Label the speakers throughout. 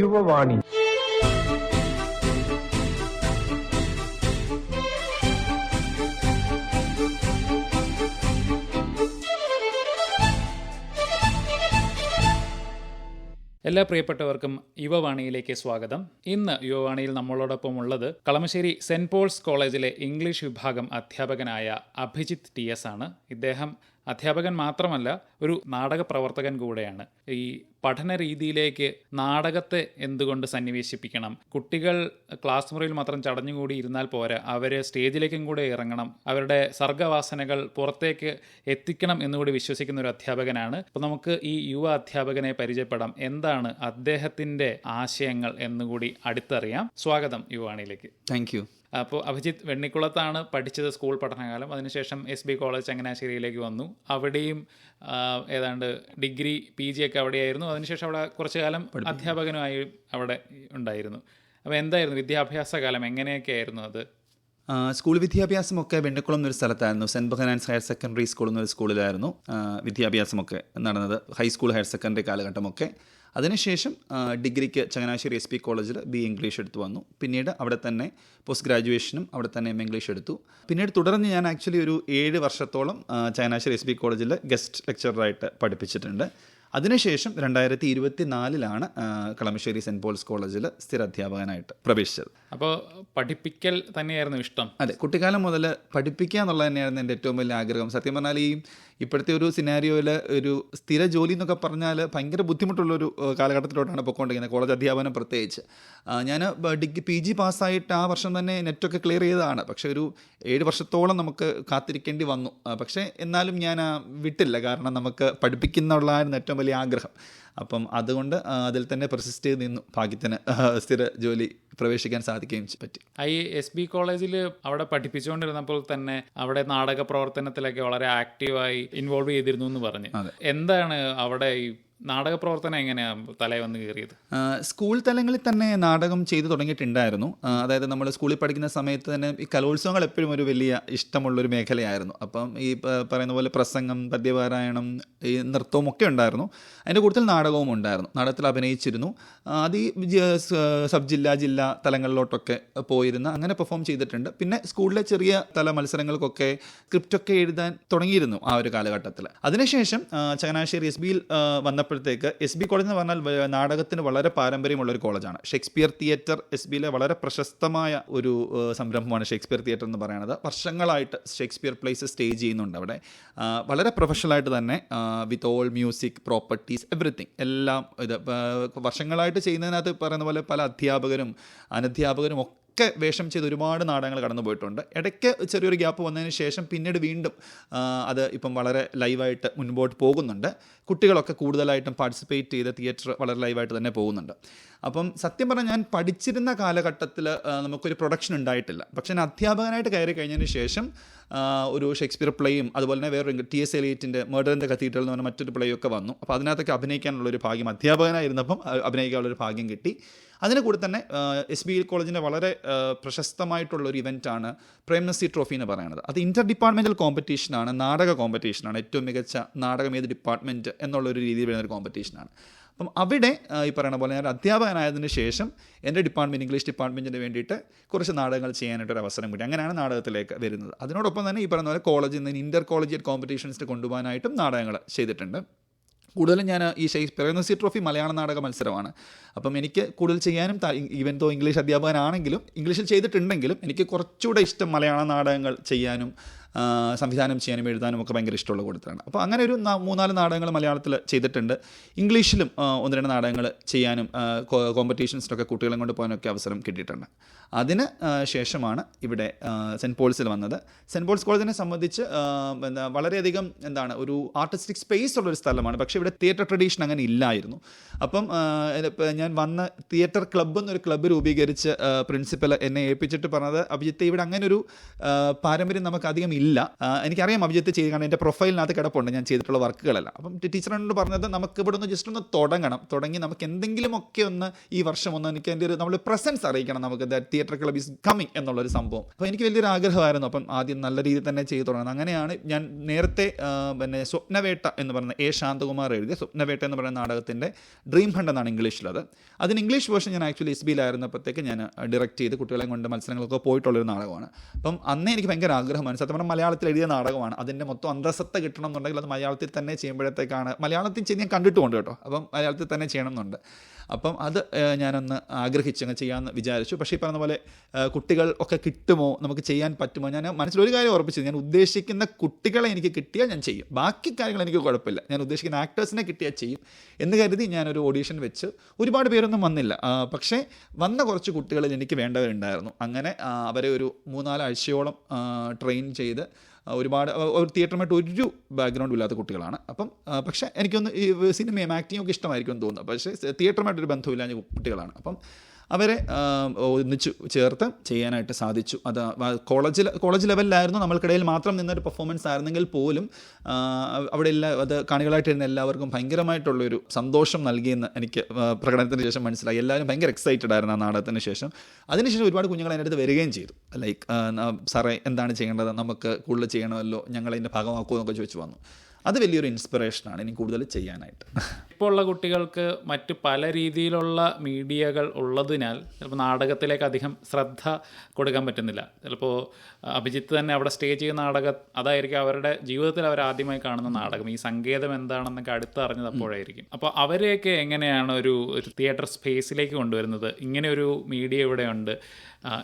Speaker 1: യുവവാണി.
Speaker 2: എല്ലാ പ്രിയപ്പെട്ടവർക്കും യുവവാണിയിലേക്ക് സ്വാഗതം. ഇന്ന് യുവവാണിയിൽ നമ്മളോടൊപ്പം ഉള്ളത് കളമശ്ശേരി സെന്റ് പോൾസ് കോളേജിലെ ഇംഗ്ലീഷ് വിഭാഗം അധ്യാപകനായ അഭിജിത്ത് ടി എസ് ആണ്. ഇദ്ദേഹം അധ്യാപകൻ മാത്രമല്ല ഒരു നാടക പ്രവർത്തകൻ കൂടെയാണ്. ഈ പഠന രീതിയിലേക്ക് നാടകത്തെ എന്തുകൊണ്ട് സന്നിവേശിപ്പിക്കണം? കുട്ടികൾ ക്ലാസ് മുറിയിൽ മാത്രം ചടഞ്ഞുകൂടി ഇരുന്നാൽ പോരാ. അവർ സ്റ്റേജിലേക്കും കൂടെ ഇറങ്ങണം. അവരുടെ സർഗവാസനകൾ പുറത്തേക്ക് എത്തിക്കണം എന്നുകൂടി വിശ്വസിക്കുന്ന ഒരു അധ്യാപകനാണ്. അപ്പോൾ നമുക്ക് ഈ യുവ അധ്യാപകനെ പരിചയപ്പെടാം. എന്താണ് അദ്ദേഹത്തിന്റെ ആശയങ്ങൾ എന്നുകൂടി അടുത്തറിയാം. സ്വാഗതം യുവാണിയിലേക്ക്.
Speaker 3: താങ്ക് യു
Speaker 2: അപ്പോൾ അഭിജിത്ത് വെണ്ണിക്കുളത്താണ് പഠിച്ചത് സ്കൂൾ പഠനകാലം. അതിനുശേഷം എസ് ബി കോളേജ് ചങ്ങനാശ്ശേരിയിലേക്ക് വന്നു. അവിടെയും ഏതാണ്ട് ഡിഗ്രി പി ജി ഒക്കെ അവിടെയായിരുന്നു. അതിനുശേഷം അവിടെ കുറച്ചു കാലം അധ്യാപകനുമായി അവിടെ ഉണ്ടായിരുന്നു. അപ്പോൾ എന്തായിരുന്നു വിദ്യാഭ്യാസ കാലം? എങ്ങനെയൊക്കെ ആയിരുന്നു
Speaker 3: അത്? സ്കൂൾ വിദ്യാഭ്യാസമൊക്കെ വെണ്ണിക്കുളം എന്നൊരു സ്ഥലത്തായിരുന്നു. Saint Behanan's higher secondary school എന്നൊരു സ്കൂളിലായിരുന്നു വിദ്യാഭ്യാസമൊക്കെ നടന്നത്. ഹൈസ്കൂൾ ഹയർ സെക്കൻഡറി കാലഘട്ടമൊക്കെ. അതിനുശേഷം ഡിഗ്രിക്ക് ചങ്ങനാശ്ശേരി എസ് പി കോളേജിൽ ബി ഇംഗ്ലീഷ് എടുത്തു വന്നു. പിന്നീട് അവിടെ തന്നെ പോസ്റ്റ് ഗ്രാജുവേഷനും അവിടെ തന്നെ എം ഇംഗ്ലീഷ് എടുത്തു. പിന്നീട് തുടർന്ന് ഞാൻ ആക്ച്വലി ഒരു ഏഴ് വർഷത്തോളം ചങ്ങനാശ്ശേരി എസ് പി കോളേജിൽ ഗസ്റ്റ് ലെക്ചറായിട്ട് പഠിപ്പിച്ചിട്ടുണ്ട്. അതിനുശേഷം രണ്ടായിരത്തി ഇരുപത്തി നാലിലാണ് കളമശ്ശേരി സെന്റ് പോൾസ് കോളേജിൽ സ്ഥിര അധ്യാപകനായിട്ട് പ്രവേശിച്ചത്.
Speaker 2: അപ്പോൾ പഠിപ്പിക്കൽ തന്നെയായിരുന്നു ഇഷ്ടം.
Speaker 3: അതെ കുട്ടിക്കാലം മുതൽ പഠിപ്പിക്കുക എന്നുള്ളത് തന്നെയായിരുന്നു എന്റെ ഏറ്റവും വലിയ ആഗ്രഹം. സത്യം പറഞ്ഞാൽ ഈ ഇപ്പോഴത്തെ ഒരു സിനാരിയോയിൽ ഒരു സ്ഥിര ജോലി എന്നൊക്കെ പറഞ്ഞാൽ ഭയങ്കര ബുദ്ധിമുട്ടുള്ളൊരു കാലഘട്ടത്തിലോട്ടാണ് പൊയ്ക്കൊണ്ടിരിക്കുന്നത് കോളേജ് അധ്യാപനം പ്രത്യേകിച്ച്. ഞാൻ ഡിഗ്രി പി ജി പാസ്സായിട്ട് ആ വർഷം തന്നെ നെറ്റൊക്കെ ക്ലിയർ ചെയ്തതാണ്. പക്ഷേ ഒരു ഏഴ് വർഷത്തോളം നമുക്ക് കാത്തിരിക്കേണ്ടി വന്നു. പക്ഷേ എന്നാലും ഞാൻ വിട്ടില്ല. കാരണം നമുക്ക് പഠിപ്പിക്കുന്നുള്ളതായിരുന്നു ഏറ്റവും വലിയ ആഗ്രഹം. അപ്പം അതുകൊണ്ട് അതിൽ തന്നെ പ്രസിസ്റ്റ് ചെയ്ത് നിന്നു ഭാഗ്യത്തിന് സ്ഥിര ജോലി പ്രവേശിക്കാൻ സാധിക്കുകയും പറ്റി.
Speaker 2: ഈ എസ് ബി കോളേജിൽ അവിടെ പഠിപ്പിച്ചുകൊണ്ടിരുന്നപ്പോൾ തന്നെ അവിടെ നാടക പ്രവർത്തനത്തിലൊക്കെ വളരെ ആക്റ്റീവായി ഇൻവോൾവ് ചെയ്തിരുന്നു എന്ന് പറഞ്ഞു. എന്താണ് അവിടെ ഈ നാടക പ്രവർത്തനം എങ്ങനെയാണ് തലേ വന്ന് കയറിയത്?
Speaker 3: സ്കൂൾ തലങ്ങളിൽ തന്നെ നാടകം ചെയ്തു തുടങ്ങിയിട്ടുണ്ടായിരുന്നു. അതായത് നമ്മൾ സ്കൂളിൽ പഠിക്കുന്ന സമയത്ത് തന്നെ ഈ കലോത്സവങ്ങൾ എപ്പോഴും ഒരു വലിയ ഇഷ്ടമുള്ളൊരു മേഖലയായിരുന്നു. അപ്പം ഈ പറയുന്ന പോലെ പ്രസംഗം പദ്യപാരായണം ഈ നൃത്തവും ഒക്കെ ഉണ്ടായിരുന്നു. അതിന്റെ കൂടുതൽ നാടകവും ഉണ്ടായിരുന്നു. നാടകത്തിൽ അഭിനയിച്ചിരുന്നു. അത് ഈ സബ് ജില്ലാ ജില്ലാ തലങ്ങളിലോട്ടൊക്കെ പോയിരുന്ന അങ്ങനെ പെർഫോം ചെയ്തിട്ടുണ്ട്. പിന്നെ സ്കൂളിലെ ചെറിയ തല മത്സരങ്ങൾക്കൊക്കെ സ്ക്രിപ്റ്റൊക്കെ എഴുതാൻ തുടങ്ങിയിരുന്നു ആ ഒരു കാലഘട്ടത്തിൽ. അതിനുശേഷം ചങ്ങനാശ്ശേരി എസ് ബിയിൽ വന്നപ്പോഴത്തേക്ക് എസ് ബി കോളേജ് എന്ന് പറഞ്ഞാൽ നാടകത്തിന് വളരെ പാരമ്പര്യമുള്ള ഒരു കോളേജാണ്. ഷേക്സ്പിയർ തിയേറ്റർ എസ് ബിയിലെ വളരെ പ്രശസ്തമായ ഒരു സംരംഭമാണ് ഷേക്സ്പിയർ തിയേറ്റർ എന്ന് പറയുന്നത്. വർഷങ്ങളായിട്ട് ഷേക്സ്പിയർ പ്ലേസ് സ്റ്റേജ് ചെയ്യുന്നുണ്ട് അവിടെ. വളരെ പ്രൊഫഷണലായിട്ട് തന്നെ with all music properties everything എല്ലാം ഇത് വർഷങ്ങളായിട്ട് ചെയ്യുന്നതിനകത്ത് പറയുന്ന പോലെ പല അധ്യാപകരും അനധ്യാപകരും ഒക്കെ ഒക്കെ വേഷം ചെയ്ത് ഒരുപാട് നാടകങ്ങൾ കടന്നു പോയിട്ടുണ്ട്. ഇടയ്ക്ക് ചെറിയൊരു ഗ്യാപ്പ് വന്നതിന് ശേഷം പിന്നീട് വീണ്ടും അത് ഇപ്പം വളരെ ലൈവായിട്ട് മുൻപോട്ട് പോകുന്നുണ്ട്. കുട്ടികളൊക്കെ കൂടുതലായിട്ടും പാർട്ടിസിപ്പേറ്റ് ചെയ്ത് തിയേറ്റർ വളരെ ലൈവായിട്ട് തന്നെ പോകുന്നുണ്ട്. അപ്പം സത്യം പറഞ്ഞാൽ ഞാൻ പഠിച്ചിരുന്ന കാലഘട്ടത്തിൽ നമുക്കൊരു പ്രൊഡക്ഷൻ ഉണ്ടായിട്ടില്ല. പക്ഷേ ഞാൻ അധ്യാപകനായിട്ട് കയറി കഴിഞ്ഞതിന് ശേഷം ഒരു ഷേക്സ്പിയർ പ്ലേയും അതുപോലെ തന്നെ വേറൊരു ടി എസ് എലിയറ്റിന്റെ മേഡറിന്റെ കത്തീഡ്രൽ എന്ന് പറഞ്ഞ മറ്റൊരു പ്ലേയൊക്കെ വന്നു. അപ്പോൾ അതിനകത്തൊക്കെ അഭിനയിക്കാനുള്ളൊരു ഭാഗ്യം അധ്യാപകനായിരുന്നപ്പം അഭിനയിക്കാനുള്ളൊരു ഭാഗ്യം കിട്ടി. അതിന് കൂടെ തന്നെ എസ് ബി കോളേജിന്റെ വളരെ പ്രശസ്തമായിട്ടുള്ള ഒരു ഇവന്റാണ് പ്രേംനസി ട്രോഫി എന്ന് പറയുന്നത്. അത് ഇന്റർ ഡിപ്പാർട്ട്മെന്റൽ കോമ്പറ്റീഷനാണ് നാടക കോമ്പറ്റീഷനാണ് ഏറ്റവും മികച്ച നാടകം ഏത് ഡിപ്പാർട്ട്മെന്റ് എന്നുള്ളൊരു രീതിയിൽ വരുന്ന ഒരു കോമ്പറ്റീഷനാണ്. അപ്പം അവിടെ ഈ പറയുന്ന പോലെ ഞാൻ അധ്യാപകനായതിനു ശേഷം എന്റെ ഡിപ്പാർട്ട്മെന്റ് ഇംഗ്ലീഷ് ഡിപ്പാർട്ട്മെന്റിന് വേണ്ടിയിട്ട് കുറച്ച് നാടകങ്ങൾ ചെയ്യാനായിട്ടൊരു അവസരം കിട്ടി അങ്ങനെയാണ് നാടകത്തിലേക്ക് വരുന്നത്. അതിനോടൊപ്പം തന്നെ ഈ പറയുന്ന പോലെ കോളേജിൽ നിന്ന് ഇന്റർ കോളേജിയറ്റ് കോമ്പറ്റീഷൻസിൽ കൊണ്ടുപോകാനായിട്ടും നാടകങ്ങൾ ചെയ്തിട്ടുണ്ട്. കൂടുതലും ഞാൻ ഈ ഷേക്സ്പിയർ ട്രോഫി മലയാള നാടക മത്സരമാണ്. അപ്പം എനിക്ക് കൂടുതൽ ചെയ്യാനും ഈവൻ തോ ഇംഗ്ലീഷ് അധ്യാപകനാണെങ്കിലും ഇംഗ്ലീഷിൽ ചെയ്തിട്ടുണ്ടെങ്കിലും എനിക്ക് കുറച്ചുകൂടെ ഇഷ്ടം മലയാള നാടകങ്ങൾ ചെയ്യാനും സംവിധാനം ചെയ്യാനും എഴുതാനും ഒക്കെ ഭയങ്കര ഇഷ്ടമുള്ള കൂട്ടത്തിലാണ്. അപ്പോൾ അങ്ങനെ ഒരു മൂന്നാൽ നാടകങ്ങൾ മലയാളത്തിൽ ചെയ്തിട്ടുണ്ട്. ഇംഗ്ലീഷിലും ഒന്ന് രണ്ട് നാടകങ്ങൾ ചെയ്യാനും കോമ്പറ്റീഷൻസിനൊക്കെ കുട്ടികളെ കൊണ്ട് പോകാനൊക്കെ അവസരം കിട്ടിയിട്ടുണ്ട്. അതിന് ശേഷമാണ് ഇവിടെ സെന്റ് പോൾസിൽ വന്നത്. സെന്റ് പോൾസ് കോളേജിനെ സംബന്ധിച്ച് എന്താ വളരെയധികം എന്താണ് ഒരു ആർട്ടിസ്റ്റിക് സ്പേസ് ഉള്ളൊരു സ്ഥലമാണ്. പക്ഷേ ഇവിടെ തിയേറ്റർ ട്രഡീഷൻ അങ്ങനെ ഇല്ലായിരുന്നു. അപ്പം ഞാൻ വന്ന തിയേറ്റർ ക്ലബ്ബ് എന്നൊരു ക്ലബ്ബ് രൂപീകരിച്ച് പ്രിൻസിപ്പൽ എന്നെ ഏൽപ്പിച്ചിട്ട് പറഞ്ഞത് അഭിജിത്ത് ഇവിടെ അങ്ങനെ ഒരു പാരമ്പര്യം നമുക്ക് അധികം ഇല്ല. എനിക്കറിയാം അഭിജിത്ത് ചെയ്ത് കാരണം എന്റെ പ്രൊഫൈലിനകത്ത് കിടപ്പുണ്ട്. ഞാൻ ചെയ്തിട്ടുള്ള വർക്കുകളെല്ലാം. അപ്പം ടീച്ചറിനോട് പറഞ്ഞത് നമുക്ക് ഇവിടെ ഒന്ന് ജസ്റ്റ് ഒന്ന് തുടങ്ങണം. തുടങ്ങി നമുക്ക് എന്തെങ്കിലുമൊക്കെ ഒന്ന് ഈ വർഷം ഒന്ന് എനിക്ക് എന്റെ ഒരു നമ്മൾ പ്രസൻസ് അറിയിക്കണം നമുക്ക്. തിയേറ്റർ ക്ലബ് ഈസ് കമ്മിങ് എന്നുള്ളൊരു സംഭവം. അപ്പോൾ എനിക്ക് വലിയൊരു ആഗ്രഹമായിരുന്നു. അപ്പം ആദ്യം നല്ല രീതിയിൽ തന്നെ ചെയ്തു തുടങ്ങണം. അങ്ങനെയാണ് ഞാൻ നേരത്തെ പിന്നെ സ്വപ്നവേട്ട എന്ന് പറയുന്ന എ. ശാന്തകുമാർ എഴുതിയ സ്വപ്നവേട്ട എന്ന് പറയുന്ന നാടകത്തിന്റെ ഡ്രീം ഹണ്ട് എന്നാണ് ഇംഗ്ലീഷിലത്. അതിന് ഇംഗ്ലീഷ് വേർഷൻ ഞാൻ ആക്ച്വലി എസ് ബിയിലായിരുന്നപ്പോഴത്തേക്ക് ഞാൻ ഡയറക്റ്റ് ചെയ്ത് കുട്ടികളെ കൊണ്ട് മത്സരങ്ങളൊക്കെ പോയിട്ടുള്ളൊരു നാടകമാണ്. അപ്പം അന്നേ എനിക്ക് ഭയങ്കര ആഗ്രഹമാണ് സത്യം മലയാളത്തിൽ എഴുതിയ നാടകമാണ്. അതിന്റെ മൊത്തം അന്തസത്ത കിട്ടണം എന്നുണ്ടെങ്കിൽ അത് മലയാളത്തിൽ തന്നെ ചെയ്യുമ്പോഴത്തേക്കാണ്. മലയാളത്തിൽ ഞാൻ കണ്ടിട്ടുമുണ്ട് കേട്ടോ. അപ്പം മലയാളത്തിൽ തന്നെ ചെയ്യണം എന്നുണ്ട് അപ്പം അത് ഞാനൊന്ന് ആഗ്രഹിച്ച് അങ്ങ് ചെയ്യാമെന്ന് വിചാരിച്ചു. പക്ഷേ ഈ പറഞ്ഞ പോലെ കുട്ടികൾ ഒക്കെ കിട്ടുമോ? നമുക്ക് ചെയ്യാൻ പറ്റുമോ? ഞാൻ മനസ്സിൽ ഒരു കാര്യം ഉറപ്പിച്ചത് ഞാൻ ഉദ്ദേശിക്കുന്ന കുട്ടികളെ എനിക്ക് കിട്ടിയാൽ ഞാൻ ചെയ്യും. ബാക്കി കാര്യങ്ങൾ എനിക്ക് കുഴപ്പമില്ല. ഞാൻ ഉദ്ദേശിക്കുന്ന ആക്ടേഴ്സിനെ കിട്ടിയാൽ ചെയ്യും എന്ന് കരുതി ഞാനൊരു ഓഡീഷൻ വെച്ച് ഒരുപാട് പേരൊന്നും വന്നില്ല. പക്ഷേ വന്ന കുറച്ച് കുട്ടികളിൽ എനിക്ക് വേണ്ടവരുണ്ടായിരുന്നു. അങ്ങനെ അവരെ ഒരു മൂന്നാലാഴ്ചയോളം ട്രെയിൻ ചെയ്ത് ഒരുപാട് ഒരു തിയേറ്ററുമായിട്ട് ഒരു ബാക്ക്ഗ്രൗണ്ടും ഇല്ലാത്ത കുട്ടികളാണ്. അപ്പം പക്ഷേ എനിക്കൊന്ന് ഈ സിനിമയും ആക്ടിങ്ങും ഒക്കെ ഇഷ്ടമായിരിക്കും എന്ന് തോന്നുന്നു. പക്ഷേ തിയേറ്ററുമായിട്ടൊരു ബന്ധമില്ലാഞ്ഞ കുട്ടികളാണ്. അപ്പം അവരെ ഒന്നിച്ച് ചേർത്ത് ചെയ്യാനായിട്ട് സാധിച്ചു. അത് കോളേജ് കോളേജ് ലെവലിലായിരുന്നു. നമ്മൾക്കിടയിൽ മാത്രം നിന്നൊരു പെർഫോമൻസ് ആയിരുന്നെങ്കിൽ പോലും അവിടെ എല്ലാ അത് കാണികളായിട്ടിരുന്ന എല്ലാവർക്കും ഭയങ്കരമായിട്ടുള്ളൊരു സന്തോഷം നൽകിയെന്ന് എനിക്ക് പ്രകടനത്തിന് ശേഷം മനസ്സിലായി. എല്ലാവരും ഭയങ്കര എക്സൈറ്റഡ് ആയിരുന്നു ആ നാടകത്തിന് ശേഷം. അതിനുശേഷം ഒരുപാട് കുഞ്ഞുങ്ങൾ എന്റെ അടുത്ത് വരികയും ചെയ്തു. ലൈക്ക് സാറേ എന്താണ് ചെയ്യേണ്ടത്? നമുക്ക് കൂടുതൽ ചെയ്യണമല്ലോ. ഞങ്ങളതിന്റെ ഭാഗമാക്കുമോ? എന്നൊക്കെ ചോദിച്ചു വന്നു. അത് വലിയൊരു ഇൻസ്പിറേഷനാണ് ഇനി കൂടുതൽ ചെയ്യാനായിട്ട്.
Speaker 2: ഇപ്പോൾ ഉള്ള കുട്ടികൾക്ക് മറ്റ് പല രീതിയിലുള്ള മീഡിയകൾ ഉള്ളതിനാൽ ചിലപ്പോൾ നാടകത്തിലേക്ക് അധികം ശ്രദ്ധ കൊടുക്കാൻ പറ്റുന്നില്ല. ചിലപ്പോൾ അഭിജിത്ത് തന്നെ അവിടെ സ്റ്റേ ചെയ്യുന്ന നാടകം അതായിരിക്കും അവരുടെ ജീവിതത്തിൽ അവർ ആദ്യമായി കാണുന്ന നാടകം. ഈ സങ്കേതം എന്താണെന്നൊക്കെ അടുത്തറിഞ്ഞത് അപ്പോഴായിരിക്കും. അപ്പോൾ അവരെയൊക്കെ എങ്ങനെയാണ് ഒരു ഒരു തിയേറ്റർ സ്പേസിലേക്ക് കൊണ്ടുവരുന്നത്? ഇങ്ങനെ ഒരു മീഡിയ ഇവിടെ ഉണ്ട്.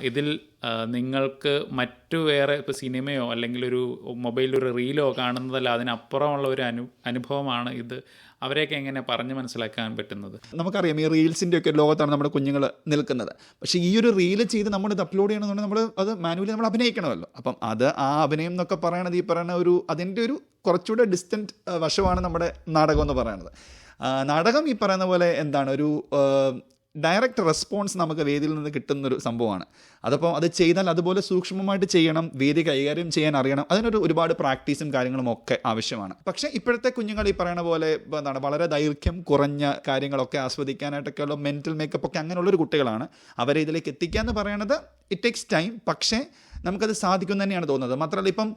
Speaker 2: ഇതിൽ നിങ്ങൾക്ക് മറ്റു വേറെ ഇപ്പോൾ സിനിമയോ അല്ലെങ്കിൽ ഒരു മൊബൈലിൽ ഒരു റീലോ കാണുന്നതല്ല അതിനപ്പുറമുള്ള ഒരു അനു അനുഭവമാണ് ഇത്. അവരെയൊക്കെ എങ്ങനെ പറഞ്ഞ് മനസ്സിലാക്കാൻ പറ്റുന്നത്.
Speaker 3: നമുക്കറിയാം ഈ റീൽസിന്റെ ഒക്കെ ലോകത്താണ് നമ്മുടെ കുഞ്ഞുങ്ങൾ നിൽക്കുന്നത്. പക്ഷേ ഈ ഒരു റീൽ ചെയ്ത് നമ്മൾ ഇത് അപ്ലോഡ് ചെയ്യണമെന്നുണ്ടെങ്കിൽ നമ്മൾ അത് മാനുവലി നമ്മൾ അഭിനയിക്കണമല്ലോ. അപ്പം അത് ആ അഭിനയം എന്നൊക്കെ പറയണത് ഈ പറയുന്ന ഒരു അതിന്റെ ഒരു കുറച്ചുകൂടെ ഡിസ്റ്റന്റ് വശമാണ് നമ്മുടെ നാടകം എന്ന് പറയുന്നത്. നാടകം ഈ പറയുന്ന പോലെ എന്താണ്? ഒരു ഡയറക്റ്റ് റെസ്പോൺസ് നമുക്ക് വേദിയിൽ നിന്ന് കിട്ടുന്നൊരു സംഭവമാണ്. അതപ്പോൾ അത് ചെയ്താൽ അതുപോലെ സൂക്ഷ്മമായിട്ട് ചെയ്യണം വേദി കൈകാര്യം ചെയ്യാൻ അറിയണം അതിനൊരു ഒരുപാട് പ്രാക്ടീസും കാര്യങ്ങളും ഒക്കെ ആവശ്യമാണ്. പക്ഷേ ഇപ്പോഴത്തെ കുഞ്ഞുങ്ങൾ ഈ പറയണ പോലെ എന്താണ് വളരെ ദൈർഘ്യം കുറഞ്ഞ കാര്യങ്ങളൊക്കെ ആസ്വദിക്കാനായിട്ടൊക്കെയുള്ള മെന്റൽ മേക്കപ്പ് ഒക്കെ അങ്ങനെയുള്ളൊരു കുട്ടികളാണ്. അവരെ ഇതിലേക്ക് എത്തിക്കുക എന്ന് പറയണത് ഇറ്റ് ടേക്സ് ടൈം പക്ഷേ നമുക്കത് സാധിക്കും തന്നെയാണ് തോന്നുന്നത്. മാത്രമല്ല ഇപ്പം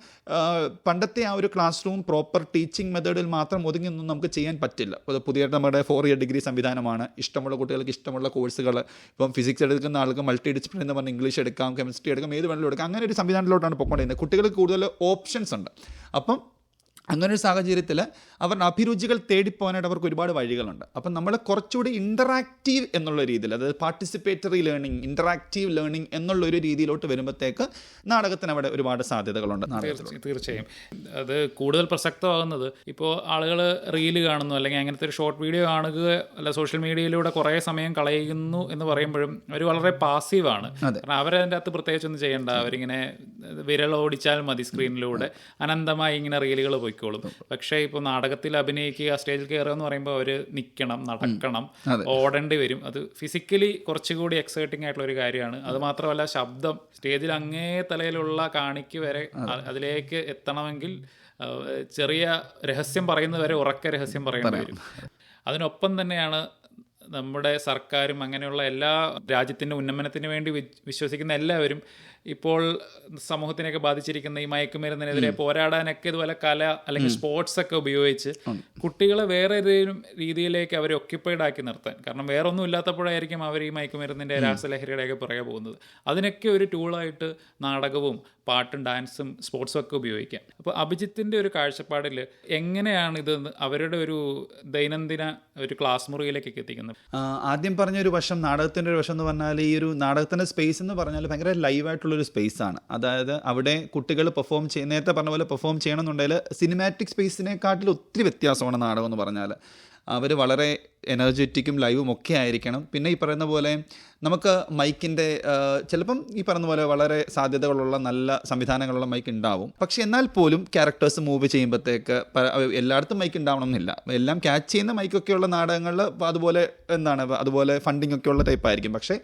Speaker 3: പണ്ടത്തെ ആ ഒരു ക്ലാസ് റൂം പ്രോപ്പർ ടീച്ചിങ് മെത്തേഡിൽ മാത്രം ഒതുങ്ങി ഒതുങ്ങിയൊന്നും നമുക്ക് ചെയ്യാൻ പറ്റില്ല. ഇപ്പോൾ പുതിയ നമ്മുടെ ഫോർ ഇയർ ഡിഗ്രി സംവിധാനമാണ്. ഇഷ്ടമുള്ള കുട്ടികൾക്ക് ഇഷ്ടമുള്ള കോഴ്സുകൾ ഇപ്പം ഫിസിക്സ് എടുക്കുന്ന ആൾക്ക് മൾട്ടി ഡിസിപ്ലിൻ എന്ന് പറഞ്ഞാൽ ഇംഗ്ലീഷ് എടുക്കാം കെമിസ്ട്രി എടുക്കാം ഏത് വേണമെങ്കിലും എടുക്കാം. അങ്ങനെ ഒരു സംവിധാനത്തിലോട്ടാണ് പൊയ്ക്കൊണ്ടിരുന്നത് കുട്ടികൾക്ക് കൂടുതൽ ഓപ്ഷൻസ് ഉണ്ട്. അപ്പം അങ്ങനെ ഒരു സാഹചര്യത്തിൽ അവരുടെ അഭിരുചികൾ തേടിപ്പോകാനായിട്ട് അവർക്ക് ഒരുപാട് വഴികളുണ്ട്. അപ്പം നമ്മൾ കുറച്ചുകൂടി ഇന്ററാക്റ്റീവ് എന്നുള്ള രീതിയിൽ അതായത് പാർട്ടിസിപ്പേറ്ററി ലേണിംഗ് ഇന്ററാക്റ്റീവ് ലേണിംഗ് എന്നുള്ളൊരു രീതിയിലോട്ട് വരുമ്പോഴത്തേക്ക് നാടകത്തിന് അവിടെ ഒരുപാട് സാധ്യതകളുണ്ട്.
Speaker 2: തീർച്ചയായും. അത് കൂടുതൽ പ്രസക്തമാകുന്നത് ഇപ്പോൾ ആളുകൾ റീൽ കാണുന്നു അല്ലെങ്കിൽ അങ്ങനത്തെ ഒരു ഷോർട്ട് വീഡിയോ കാണുക അല്ല സോഷ്യൽ മീഡിയയിലൂടെ കുറേ സമയം കളയുന്നു എന്ന് പറയുമ്പോഴും അവർ വളരെ പാസീവാണ് കാരണം അവരതിന്റെ അകത്ത് പ്രത്യേകിച്ച് ഒന്നും ചെയ്യേണ്ട. അവരിങ്ങനെ വിരൽ ഓടിച്ചാൽ മതി സ്ക്രീനിലൂടെ അനന്തമായി ഇങ്ങനെ റീലുകൾ പോയിക്കോളും പക്ഷേ ഇപ്പോൾ നാടകത്തിൽ അഭിനയിക്കുക സ്റ്റേജിൽ കയറുക എന്ന് പറയുമ്പോൾ അവർ നിൽക്കണം നടക്കണം ഓടേണ്ടി വരും. അത് ഫിസിക്കലി കുറച്ചുകൂടി എക്സൈറ്റിംഗ് ആയിട്ടുള്ള ഒരു കാര്യമാണ്. അത് മാത്രമല്ല ശബ്ദം സ്റ്റേജിൽ അങ്ങേ തലയിലുള്ള കാണിക്ക് വരെ അതിലേക്ക് എത്തണമെങ്കിൽ ചെറിയ രഹസ്യം പറയുന്നവരെ ഉറക്ക രഹസ്യം പറയേണ്ടി വരും. അതിനൊപ്പം തന്നെയാണ് നമ്മുടെ സർക്കാരും അങ്ങനെയുള്ള എല്ലാ രാജ്യത്തിന്റെ ഉന്നമനത്തിന് വേണ്ടി വിശ്വസിക്കുന്ന എല്ലാവരും ഇപ്പോൾ സമൂഹത്തിനെയൊക്കെ ബാധിച്ചിരിക്കുന്ന ഈ മയക്കുമരുന്നിനെതിരെ പോരാടാനൊക്കെ ഇതുപോലെ കല അല്ലെങ്കിൽ സ്പോർട്സ് ഒക്കെ ഉപയോഗിച്ച് കുട്ടികളെ വേറെ ഏതെങ്കിലും രീതിയിലേക്ക് അവരെ ഒക്യുപ്പൈഡ് ആക്കി നിർത്താൻ. കാരണം വേറെ ഒന്നും ഇല്ലാത്തപ്പോഴായിരിക്കും അവർ ഈ മയക്കുമരുന്നിന്റെ രാസലഹരിയുടെയൊക്കെ പുറകെ പോകുന്നത്. അതിനൊക്കെ ഒരു ടൂളായിട്ട് നാടകവും പാട്ടും ഡാൻസും സ്പോർട്സും ഒക്കെ ഉപയോഗിക്കാം. അപ്പോൾ അഭിജിത്തിന്റെ ഒരു കാഴ്ചപ്പാടിൽ എങ്ങനെയാണ് ഇത് അവരുടെ ഒരു ദൈനംദിന ഒരു ക്ലാസ് മുറിയിലേക്കൊക്കെ എത്തിക്കുന്നത്?
Speaker 3: ആദ്യം പറഞ്ഞ ഒരു വശം നാടകത്തിന്റെ ഒരു വശം എന്ന് പറഞ്ഞാൽ ഈ ഒരു നാടകത്തിന്റെ സ്പേസ് എന്ന് പറഞ്ഞാൽ ഭയങ്കര സ്പേസ് ആണ്. അതായത് അവിടെ കുട്ടികൾ പെർഫോം ചെയ്യ നേരത്തെ പറഞ്ഞ പോലെ പെർഫോം ചെയ്യണമെന്നുണ്ടെങ്കിൽ സിനിമാറ്റിക് സ്പേസിനെക്കാട്ടിൽ ഒത്തിരി വ്യത്യാസമാണ് നാടകം എന്ന് പറഞ്ഞാൽ. അവർ വളരെ എനർജറ്റിക്കും ലൈവും ഒക്കെ ആയിരിക്കണം. പിന്നെ ഈ പറയുന്ന പോലെ നമുക്ക് മൈക്കിന്റെ ചിലപ്പം ഈ പറയുന്ന പോലെ വളരെ സാധ്യതകളുള്ള നല്ല സംവിധാനങ്ങളുള്ള മൈക്ക് ഉണ്ടാവും. പക്ഷേ എന്നാൽ പോലും ക്യാരക്ടേഴ്സ് മൂവ് ചെയ്യുമ്പോഴത്തേക്ക് എല്ലായിടത്തും മൈക്ക് ഉണ്ടാവണം എന്നില്ല എല്ലാം ക്യാച്ച് ചെയ്യുന്ന മൈക്കൊക്കെയുള്ള നാടകങ്ങളിൽ അതുപോലെ എന്താണ് അതുപോലെ ഫണ്ടിങ് ഒക്കെയുള്ള ടൈപ്പായിരിക്കും പക്ഷേ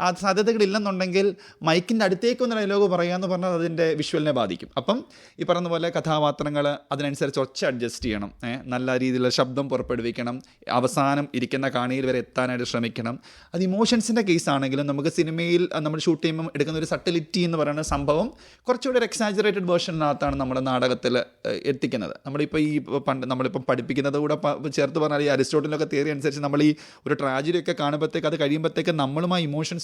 Speaker 3: ആ സാധ്യതകളില്ലെന്നുണ്ടെങ്കിൽ മൈക്കിന്റെ അടുത്തേക്ക് ഒന്ന് ഡയലോഗ് എന്ന് പറഞ്ഞാൽ അതിന്റെ വിഷ്വലിനെ ബാധിക്കും. അപ്പം ഈ പറയുന്ന പോലെ കഥാപാത്രങ്ങൾ അതിനനുസരിച്ച് ഒച്ച അഡ്ജസ്റ്റ് ചെയ്യണം. നല്ല രീതിയിലുള്ള ശബ്ദം പുറപ്പെടുവിക്കണം. അവസാനം ഇരിക്കുന്ന കാണിയിൽ വരെ എത്താനായിട്ട് ശ്രമിക്കണം. അത് ഇമോഷൻസിന്റെ കേസാണെങ്കിലും നമുക്ക് സിനിമയിൽ നമ്മൾ ഷൂട്ട് ചെയ്യുമ്പോൾ എടുക്കുന്ന ഒരു സട്ടിലിറ്റി എന്ന് പറയുന്ന സംഭവം കുറച്ചുകൂടി ഒരു എക്സാജറേറ്റഡ് വേർഷനകത്താണ് നമ്മുടെ നാടകത്തിൽ എത്തിക്കുന്നത്. നമ്മളിപ്പോൾ ഈ പണ്ട് നമ്മളിപ്പം പഠിപ്പിക്കുന്നത് കൂടെ ചേർത്ത് പറഞ്ഞാൽ ഈ അരിസ്റ്റോട്ടിലൊക്കെ തിയറി അനുസരിച്ച് നമ്മൾ ഈ ഒരു ട്രാജഡി ഒക്കെ കാണുമ്പോഴത്തേക്ക് അത് കഴിയുമ്പോഴത്തേക്ക് നമ്മളും ആ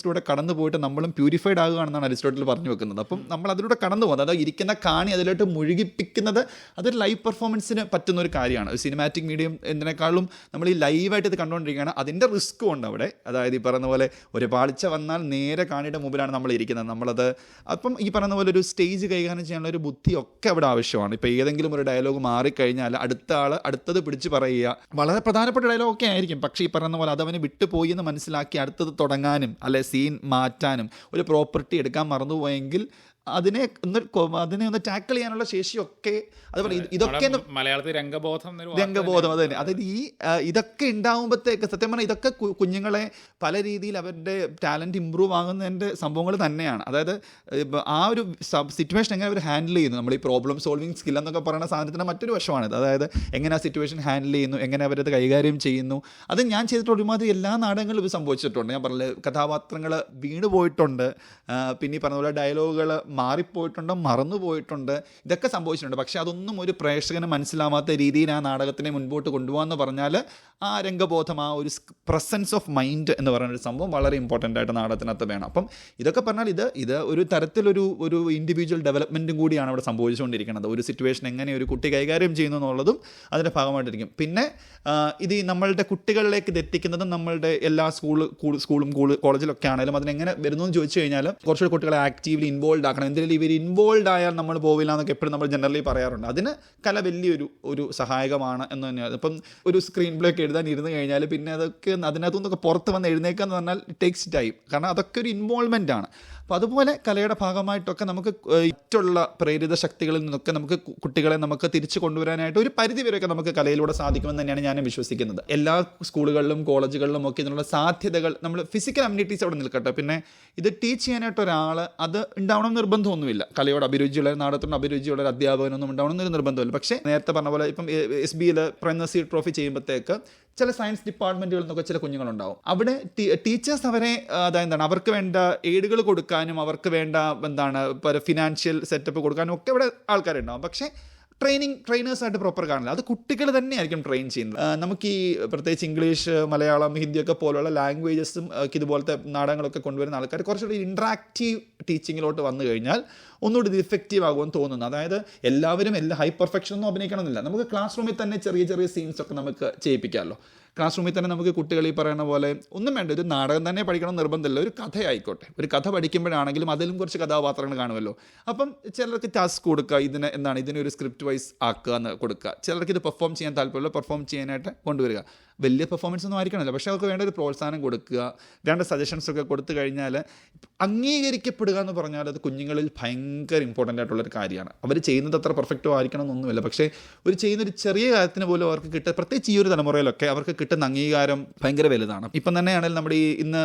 Speaker 3: ഇമോഷൻസിലൂടെ കടന്നു പോയിട്ട് നമ്മളും പ്യൂരിഫൈഡ് ആകുകയാണെന്നാണ് അരിസ്റ്റോട്ടിൽ പറഞ്ഞു വെക്കുന്നത്. അപ്പം നമ്മൾ അതിലൂടെ കടന്നു പോകുന്നത് അതായത് ഇരിക്കുന്ന കാണി അതിലോട്ട് മുഴുകിപ്പിക്കുന്നത് അതൊരു ലൈവ് പെർഫോമൻസിന് പറ്റുന്ന ഒരു കാര്യമാണ്. സിനിമാറ്റിക് മീഡിയം എന്നതിനേക്കാളും നമ്മൾ ഈ ലൈവായിട്ട് ഇത് കണ്ടുകൊണ്ടിരിക്കുകയാണ്. അതിന്റെ റിസ്ക്കും ഉണ്ട് അവിടെ. അതായത് ഈ പറയുന്ന പോലെ ഒരു പാളിച്ച വന്നാൽ നേരെ കാണിയുടെ മുമ്പിലാണ് നമ്മൾ ഇരിക്കുന്നത്. നമ്മളത് അപ്പം ഈ പറയുന്ന പോലെ ഒരു സ്റ്റേജ് കൈകാര്യം ചെയ്യാനുള്ള ഒരു ബുദ്ധിയൊക്കെ അവിടെ ആവശ്യമാണ്. ഇപ്പോൾ ഏതെങ്കിലും ഒരു ഡയലോഗ് മാറിക്കഴിഞ്ഞാൽ അടുത്ത ആൾ അടുത്തത് പിടിച്ച് പറയുക. വളരെ പ്രധാനപ്പെട്ട ഡയലോഗൊക്കെ ആയിരിക്കും. പക്ഷേ ഈ പറയുന്ന പോലെ അതവന് വിട്ടുപോയി എന്ന് മനസ്സിലാക്കി അടുത്തത് തുടങ്ങാനും അല്ലെ സീൻ മാറ്റാനും. ഒരു പ്രോപ്പർട്ടി എടുക്കാൻ മറന്നുപോയെങ്കിൽ അതിനെ ഒന്ന് അതിനെ ഒന്ന് ടാക്കിൾ ചെയ്യാനുള്ള ശേഷിയൊക്കെ അതുപോലെ ഇതൊക്കെ
Speaker 2: മലയാളത്തിൽ രംഗബോധം
Speaker 3: രംഗബോധം അത്. തന്നെ അതായത് ഈ ഇതൊക്കെ ഉണ്ടാകുമ്പോഴത്തേക്ക് സത്യം പറഞ്ഞാൽ ഇതൊക്കെ കുഞ്ഞുങ്ങളെ പല രീതിയിൽ അവരുടെ ടാലന്റ് ഇമ്പ്രൂവ് ആകുന്നതിന്റെ സംഭവങ്ങൾ തന്നെയാണ്. അതായത് ആ ഒരു സിറ്റുവേഷൻ എങ്ങനെ അവർ ഹാൻഡിൽ ചെയ്യുന്നു? നമ്മൾ ഈ പ്രോബ്ലം സോൾവിങ് സ്കിൽ എന്നൊക്കെ പറയുന്ന സാധനത്തിന്റെ മറ്റൊരു വശമാണിത് അതായത് എങ്ങനെ ആ സിറ്റുവേഷൻ ഹാൻഡിൽ ചെയ്യുന്നു? എങ്ങനെ അവരത് കൈകാര്യം ചെയ്യുന്നു? അത് ഞാൻ ചെയ്തിട്ടുള്ള ഒരുമാതിരി എല്ലാ നാടകങ്ങളിലും ഇത് സംഭവിച്ചിട്ടുണ്ട്. ഞാൻ പറഞ്ഞത് കഥാപാത്രങ്ങൾ വീണ് പോയിട്ടുണ്ട്. പിന്നെ ഈ പറഞ്ഞ പോലെ ഡയലോഗുകൾ മാറിപ്പോയിട്ടുണ്ട് മറന്നുപോയിട്ടുണ്ട് ഇതൊക്കെ സംഭവിച്ചിട്ടുണ്ട്. പക്ഷേ അതൊന്നും ഒരു പ്രേക്ഷകന് മനസ്സിലാവാത്ത രീതിയിൽ ആ നാടകത്തിനെ മുൻപോട്ട് കൊണ്ടുപോകാമെന്ന് പറഞ്ഞാൽ ആ രംഗബോധം ആ ഒരു പ്രസൻസ് ഓഫ് മൈൻഡ് എന്ന് പറയുന്ന ഒരു സംഭവം വളരെ ഇമ്പോർട്ടന്റ് ആയിട്ട് നാടകത്തിനകത്ത് വേണം. അപ്പം ഇതൊക്കെ പറഞ്ഞാൽ ഇത് ഇത് ഒരു തരത്തിലൊരു ഒരു ഇൻഡിവിജ്വൽ ഡെവലപ്മെന്റും കൂടിയാണ് അവിടെ സംഭവിച്ചുകൊണ്ടിരിക്കുന്നത്. ഒരു സിറ്റുവേഷൻ എങ്ങനെ ഒരു കുട്ടി കൈകാര്യം ചെയ്യുന്നു എന്നുള്ളതും അതിന്റെ ഭാഗമായിട്ടിരിക്കും. പിന്നെ ഇത് നമ്മളുടെ കുട്ടികളിലേക്ക് ഇത് എത്തിക്കുന്നതും നമ്മളുടെ എല്ലാ സ്കൂൾ സ്കൂളും കോളേജിലൊക്കെ ആണെങ്കിലും അതിനെങ്ങനെ വരുന്നു എന്ന് ചോദിച്ചു കഴിഞ്ഞാൽ കുറച്ചുകൂടി കുട്ടികളെ ആക്റ്റീവ്ലി ഇൻവോൾവ് ആക്കണം. എന്തെങ്കിലും ഇവർ ഇൻവോൾവ് ആയാൽ നമ്മൾ പോവില്ല എന്നൊക്കെ എപ്പോഴും നമ്മൾ ജനറലി പറയാറുണ്ട്. അതിന് കല വലിയൊരു ഒരു സഹായകമാണ് എന്ന് തന്നെയാണ്. ഇപ്പം ഒരു സ്ക്രീൻ പ്ലേ ഒക്കെ എഴുതാൻ ഇരുന്ന് കഴിഞ്ഞാൽ പിന്നെ അതൊക്കെ അതിനകത്തു നിന്നൊക്കെ പുറത്ത് വന്ന് എഴുന്നേക്കുക എന്ന് പറഞ്ഞാൽ ടേക്സ് ടൈം കാരണം അതൊക്കെ ഒരു ഇൻവോൾവ്മെന്റ് ആണ്. അപ്പോൾ അതുപോലെ കലയുടെ ഭാഗമായിട്ടൊക്കെ നമുക്ക് മറ്റുള്ള പ്രേരിത ശക്തികളിൽ നിന്നൊക്കെ നമുക്ക് കുട്ടികളെ നമുക്ക് തിരിച്ചു കൊണ്ടുവരാനായിട്ട് ഒരു പരിധി വരെയൊക്കെ നമുക്ക് കലയിലൂടെ സാധിക്കുമെന്ന് തന്നെയാണ് ഞാൻ വിശ്വസിക്കുന്നത്. എല്ലാ സ്കൂളുകളിലും കോളേജുകളിലും ഒക്കെ ഇതിനുള്ള സാധ്യതകൾ നമ്മൾ ഫിസിക്കൽ അമ്യൂണിറ്റീസ് അവിടെ നിൽക്കട്ടെ. പിന്നെ ഇത് ടീച്ച് ചെയ്യാനായിട്ട് ഒരാൾ അത് ഉണ്ടാവണം നിർബന്ധമൊന്നുമില്ല. കലയോട് അഭിരുചിയുള്ള നാടകത്തോട് അഭിരുചിയുള്ള ഒരു അധ്യാപകനൊന്നും ഉണ്ടാവണം എന്നൊരു നിർബന്ധമില്ല. പക്ഷേ നേരത്തെ പറഞ്ഞ പോലെ ഇപ്പം എസ് ബിയിൽ പ്രൈമസി ട്രോഫി ചെയ്യുമ്പോഴത്തേക്ക് ചില സയൻസ് ഡിപ്പാർട്ട്മെന്റുകളിൽ നിന്നൊക്കെ ചില കുഞ്ഞുങ്ങളുണ്ടാവും. അവിടെ ടീച്ചേഴ്സ് അവരെ അതായത് എന്താണ് അവർക്ക് വേണ്ട എയ്ഡുകൾ കൊടുക്കാനും അവർക്ക് വേണ്ട എന്താണ് ഫിനാൻഷ്യൽ സെറ്റപ്പ് കൊടുക്കാനും ഒക്കെ ഇവിടെ ആൾക്കാരുണ്ടാവും. പക്ഷേ ട്രെയിനിങ് ട്രെയിനേഴ്സായിട്ട് പ്രോപ്പർ കാണില്ല അത് കുട്ടികൾ തന്നെയായിരിക്കും ട്രെയിൻ ചെയ്യുന്നത്. നമുക്ക് ഈ പ്രത്യേകിച്ച് ഇംഗ്ലീഷ് മലയാളം ഹിന്ദിയൊക്കെ പോലുള്ള ലാംഗ്വേജസും ഇതുപോലത്തെ നാടകങ്ങളൊക്കെ കൊണ്ടുവരുന്ന ആൾക്കാർ കുറച്ചുകൂടി ഇൻട്രാക്റ്റീവ് ടീച്ചിങ്ങിലോട്ട് വന്നു കഴിഞ്ഞാൽ ഒന്നുകൂടി ഇത് ഇഫക്റ്റീവ് ആകുമെന്ന് തോന്നുന്നു. അതായത് എല്ലാവരും എല്ലാ ഹൈ പെർഫെക്ഷൻ ഒന്നും അഭിനയിക്കണമെന്നില്ല. നമുക്ക് ക്ലാസ് റൂമിൽ തന്നെ ചെറിയ ചെറിയ സീൻസ് ഒക്കെ നമുക്ക് ചെയ്യിപ്പിക്കാമല്ലോ. ക്ലാസ് റൂമിൽ തന്നെ നമുക്ക് കുട്ടികൾ ഈ പറയുന്ന പോലെ ഒന്നും വേണ്ട ഒരു നാടകം തന്നെ പഠിക്കണം നിർബന്ധമില്ല ഒരു കഥയായിക്കോട്ടെ. ഒരു കഥ പഠിക്കുമ്പോഴാണെങ്കിലും അതിലും കുറച്ച് കഥാപാത്രങ്ങൾ കാണുമല്ലോ. അപ്പം ചിലർക്ക് ടാസ്ക് കൊടുക്കുക ഇതിന് എന്താണ് ഇതിനൊരു സ്ക്രിപ്റ്റ് വൈസ് ആക്കുക എന്ന് കൊടുക്കുക. ചിലർക്ക് ഇത് പെർഫോം ചെയ്യാൻ താല്പര്യമുള്ള പെർഫോം ചെയ്യാനായിട്ട് കൊണ്ടുവരിക. വലിയ പെർഫോമൻസ് ഒന്നും ആയിരിക്കണമല്ലോ. പക്ഷേ അവർക്ക് വേണ്ട ഒരു പ്രോത്സാഹനം കൊടുക്കുക വേണ്ട സജഷൻസ് ഒക്കെ കൊടുത്തു കഴിഞ്ഞാൽ അംഗീകരിക്കപ്പെടുക എന്ന് പറഞ്ഞാൽ അത് കുഞ്ഞുങ്ങളിൽ ഭയങ്കര ഇമ്പോർട്ടന്റ് ആയിട്ടുള്ളൊരു കാര്യമാണ്. അവർ ചെയ്യുന്നത് അത്ര പെർഫെക്റ്റോ ആയിരിക്കണം എന്നൊന്നുമില്ല പക്ഷേ ഒരു ചെയ്യുന്ന ഒരു ചെറിയ കാര്യത്തിന് പോലും അവർക്ക് കിട്ടുക പ്രത്യേകിച്ച് ഈ ഒരു തലമുറയിലൊക്കെ അവർക്ക് കിട്ടുന്ന അംഗീകാരം ഭയങ്കര വലുതാണ്. ഇപ്പം തന്നെയാണെങ്കിൽ നമ്മുടെ ഈ ഇന്ന്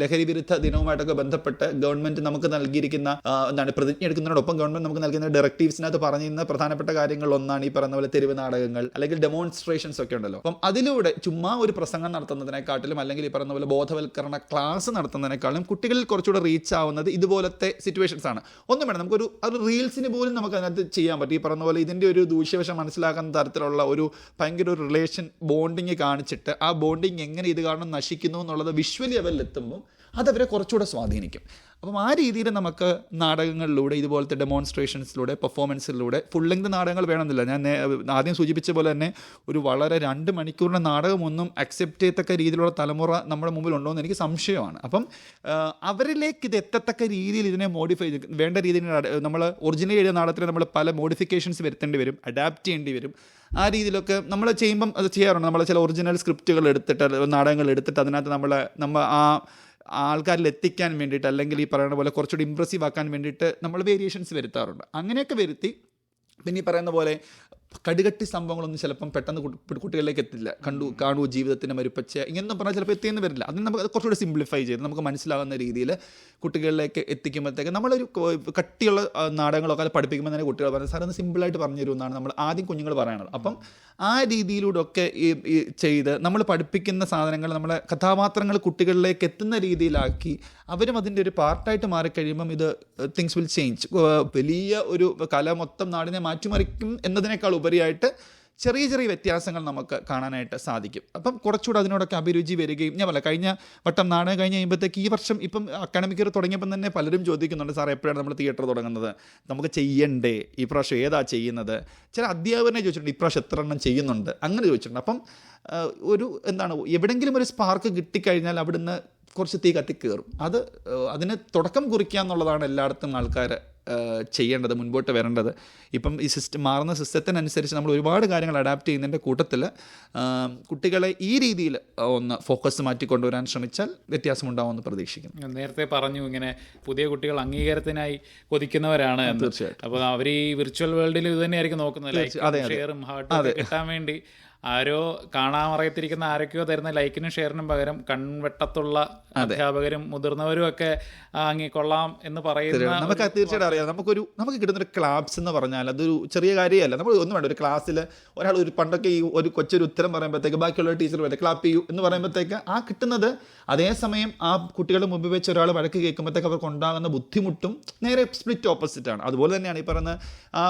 Speaker 3: ലഹരി വിരുദ്ധ ദിനവുമായിട്ടൊക്കെ ബന്ധപ്പെട്ട് ഗവൺമെന്റ് നമുക്ക് നൽകിയിരിക്കുന്ന എന്താണ് പ്രതിജ്ഞ എടുക്കുന്നതിനോടൊപ്പം ഗവൺമെന്റ് നമുക്ക് നൽകുന്ന ഡയറക്റ്റീവ്സിനകത്ത് പറഞ്ഞിരുന്ന പ്രധാനപ്പെട്ട കാര്യങ്ങളിൽ ഒന്നാണ് ഈ പറയുന്ന പോലെ തെരുവ് നാടകങ്ങൾ അല്ലെങ്കിൽ ഡെമോൺസ്ട്രേഷൻസ് ഒക്കെ ഉണ്ടല്ലോ. അപ്പം അതിലൂടെ ചുമ്മാ ഒരു പ്രസംഗം നടത്തുന്നതിനെക്കാട്ടിലും അല്ലെങ്കിൽ ഈ പറയുന്ന പോലെ ബോധവൽക്കരണ ക്ലാസ് നടത്തുന്നതിനേക്കാളും കുട്ടികളിൽ കുറച്ചുകൂടെ റീച്ച് ആവുന്നത് ഇതുപോലത്തെ സിറ്റുവേഷൻസ് ആണ്. ഒന്നും വേണം നമുക്കൊരു അത് റീൽസിന് പോലും നമുക്ക് അതിനകത്ത് ചെയ്യാൻ പറ്റും. ഈ പറഞ്ഞ പോലെ ഇതിന്റെ ഒരു ദൂഷ്യവശം മനസ്സിലാക്കുന്ന തരത്തിലുള്ള ഒരു ഭയങ്കര ഒരു റിലേഷൻ ബോണ്ടിങ് കാണിച്ചിട്ട് ആ ബോണ്ടിങ് എങ്ങനെ ഇത് കാരണം നശിക്കുന്നു എന്നുള്ളത് വിഷ്വലി അവരിലെത്തുമ്പോൾ അതവരെ കുറച്ചുകൂടെ സ്വാധീനിക്കും. അപ്പം ആ രീതിയിൽ നമുക്ക് നാടകങ്ങളിലൂടെ ഇതുപോലത്തെ ഡെമോൺസ്ട്രേഷൻസിലൂടെ പെർഫോമൻസിലൂടെ ഫുൾ ലെങ്ത് നാടകങ്ങൾ വേണമെന്നില്ല. ഞാൻ ആദ്യം സൂചിപ്പിച്ച പോലെ തന്നെ ഒരു വളരെ രണ്ട് മണിക്കൂറിന്റെ നാടകമൊന്നും അക്സെപ്റ്റ് ചെയ്യത്തക്ക രീതിയിലുള്ള തലമുറ നമ്മുടെ മുമ്പിൽ ഉണ്ടോ എന്ന് എനിക്ക് സംശയമാണ്. അപ്പം അവരിലേക്ക് ഇത് എത്തത്തക്ക രീതിയിൽ ഇതിനെ മോഡിഫൈ വേണ്ട രീതിയിൽ നമ്മൾ ഒറിജിനൽ എഴുതിയ നാടകത്തിൽ നമ്മൾ പല മോഡിഫിക്കേഷൻസ് വരുത്തേണ്ടി വരും അഡാപ്റ്റ് ചെയ്യേണ്ടി വരും. ആ രീതിയിലൊക്കെ നമ്മൾ ചെയ്യുമ്പം അത് ചെയ്യാറുണ്ട്. നമ്മൾ ചില ഒറിജിനൽ സ്ക്രിപ്റ്റുകൾ എടുത്തിട്ട് നാടകങ്ങൾ എടുത്തിട്ട് അതിനകത്ത് നമ്മൾ നമ്മൾ ആ ആൾക്കാരിൽ എത്തിക്കാൻ വേണ്ടിയിട്ട് അല്ലെങ്കിൽ ഈ പറയുന്ന പോലെ കുറച്ചുകൂടി ഇമ്പ്രസീവ് ആക്കാൻ വേണ്ടിയിട്ട് നമ്മൾ വേരിയേഷൻസ് വരുത്താറുണ്ട്. അങ്ങനെയൊക്കെ വരുത്തി പിന്നെ ഈ പറയുന്ന പോലെ കടുകട്ടി സംഭവങ്ങളൊന്നും ചിലപ്പം പെട്ടെന്ന് കുട്ടികളിലേക്ക് എത്തില്ല. കണ്ടു കാണൂ ജീവിതത്തിന്റെ മരുപ്പച്ച. ഇങ്ങനൊന്നും പറഞ്ഞാൽ ചിലപ്പോൾ എത്തിയെന്ന് വരില്ല. അതിന് നമുക്ക് കുറച്ചുകൂടി സിംപ്ലിഫൈ ചെയ്ത് നമുക്ക് മനസ്സിലാകുന്ന രീതിയിൽ കുട്ടികളിലേക്ക് എത്തിക്കുമ്പോഴത്തേക്ക് നമ്മളൊരു കട്ടിയുള്ള നാടകങ്ങളൊക്കെ അത് പഠിപ്പിക്കുമ്പോൾ തന്നെ കുട്ടികൾ പറഞ്ഞു സാർ ഒന്ന് സിമ്പിളായിട്ട് പറഞ്ഞു തരുമെന്നാണ് നമ്മൾ ആദ്യം കുഞ്ഞുങ്ങൾ പറയണത്. അപ്പം ആ രീതിയിലൂടെ ഒക്കെ ഈ ഈ ചെയ്ത് നമ്മൾ പഠിപ്പിക്കുന്ന സാധനങ്ങൾ നമ്മളെ കഥാപാത്രങ്ങൾ കുട്ടികളിലേക്ക് എത്തുന്ന രീതിയിലാക്കി അവരും അതിന്റെ ഒരു പാർട്ടായിട്ട് മാറിക്കഴിയുമ്പം ഇത് തിങ്സ് വിൽ ചേഞ്ച് വലിയ ഒരു കല മൊത്തം നാടിനെ മാറ്റിമറിക്കും എന്നതിനേക്കാൾ ഉപരിയായിട്ട് ചെറിയ ചെറിയ വ്യത്യാസങ്ങൾ നമുക്ക് കാണാനായിട്ട് സാധിക്കും. അപ്പം കുറച്ചുകൂടെ അതിനോടൊക്കെ അഭിരുചി വരികയും ഞാൻ പറയാം കഴിഞ്ഞ വട്ടം നാടകം കഴിഞ്ഞ് കഴിയുമ്പോഴത്തേക്ക് ഈ വർഷം ഇപ്പം അക്കാഡമിക് ഇയർ തുടങ്ങിയപ്പം തന്നെ പലരും ചോദിക്കുന്നുണ്ട് സാർ എപ്പോഴാണ് നമ്മൾ തിയേറ്റർ തുടങ്ങുന്നത്? നമുക്ക് ചെയ്യണ്ടേ? ഈ പ്രാവശ്യം ഏതാ ചെയ്യുന്നത്? ചില അധ്യാപകനെ ചോദിച്ചിട്ടുണ്ട് ഇപ്രാവശ്യം എത്ര എണ്ണം ചെയ്യുന്നുണ്ട്? അങ്ങനെ ചോദിച്ചിട്ടുണ്ട്. അപ്പം ഒരു എന്താണ് എവിടെയെങ്കിലും ഒരു സ്പാർക്ക് കിട്ടിക്കഴിഞ്ഞാൽ അവിടുന്ന് കുറച്ച് തീ കത്തിക്കയറും അത് അതിന് തുടക്കം കുറിക്കുക എന്നുള്ളതാണ് എല്ലായിടത്തും ആൾക്കാർ ചെയ്യേണ്ടത് മുൻപോട്ട് വരേണ്ടത് ഇപ്പം ഈ സിസ്റ്റം മാറുന്ന സിസ്റ്റത്തിനനുസരിച്ച് നമ്മൾ ഒരുപാട് കാര്യങ്ങൾ അഡാപ്റ്റ് ചെയ്യുന്നതിന്റെ കൂട്ടത്തിൽ കുട്ടികളെ ഈ രീതിയിൽ ഒന്ന് ഫോക്കസ് മാറ്റി കൊണ്ടുവരാൻ ശ്രമിച്ചാൽ വ്യത്യാസമുണ്ടാവുമെന്ന് പ്രതീക്ഷിക്കുന്നു
Speaker 2: നേരത്തെ പറഞ്ഞു ഇങ്ങനെ പുതിയ കുട്ടികൾ അംഗീകാരത്തിനായി കൊതിക്കുന്നവരാണ്
Speaker 3: തീർച്ചയായിട്ടും.
Speaker 2: അപ്പോൾ അവർ ഈ വിർച്വൽ വേൾഡിൽ ഇത് തന്നെയായിരിക്കും നോക്കുന്നത്. ഷെയറും ഹാർട്ടും കിട്ടാൻ വേണ്ടി ആരോ കാണാമറയത്തിരിക്കുന്ന ആരൊക്കെയോ തരുന്ന ലൈക്കിനും ഷെയറിനും പകരം കൺവെട്ടത്തുള്ള അധ്യാപകരും മുതിർന്നവരും ഒക്കെ അങ്ങിക്കൊള്ളാം കൊള്ളാം എന്ന് പറയുന്നത്
Speaker 3: നമുക്ക് തീർച്ചയായിട്ടും അറിയാം. നമുക്കൊരു നമുക്ക് കിട്ടുന്ന ഒരു ക്ലാപ്സ് എന്ന് പറഞ്ഞാൽ അതൊരു ചെറിയ കാര്യമല്ല. നമ്മൾ ഒന്നും വേണ്ട. ഒരു ക്ലാസ്സിൽ ഒരാൾ ഒരു പണ്ടൊക്കെ ഈ ഒരു കൊച്ചൊരു ഉത്തരം പറയുമ്പോഴത്തേക്ക് ബാക്കിയുള്ള ടീച്ചർ വരെ ക്ലാപ്പ് ചെയ്യൂ എന്ന് പറയുമ്പോഴത്തേക്ക് ആ കിട്ടുന്നത് അതേസമയം ആ കുട്ടികളുടെ മുമ്പിൽ വെച്ച് ഒരാൾ വഴക്ക് കേൾക്കുമ്പോഴത്തേക്ക് അവർക്ക് ഉണ്ടാകുന്ന ബുദ്ധിമുട്ടും നേരെ സ്പ്ലിറ്റ് ഓപ്പോസിറ്റ് ആണ്. അതുപോലെ തന്നെയാണ് ഈ പറയുന്ന ആ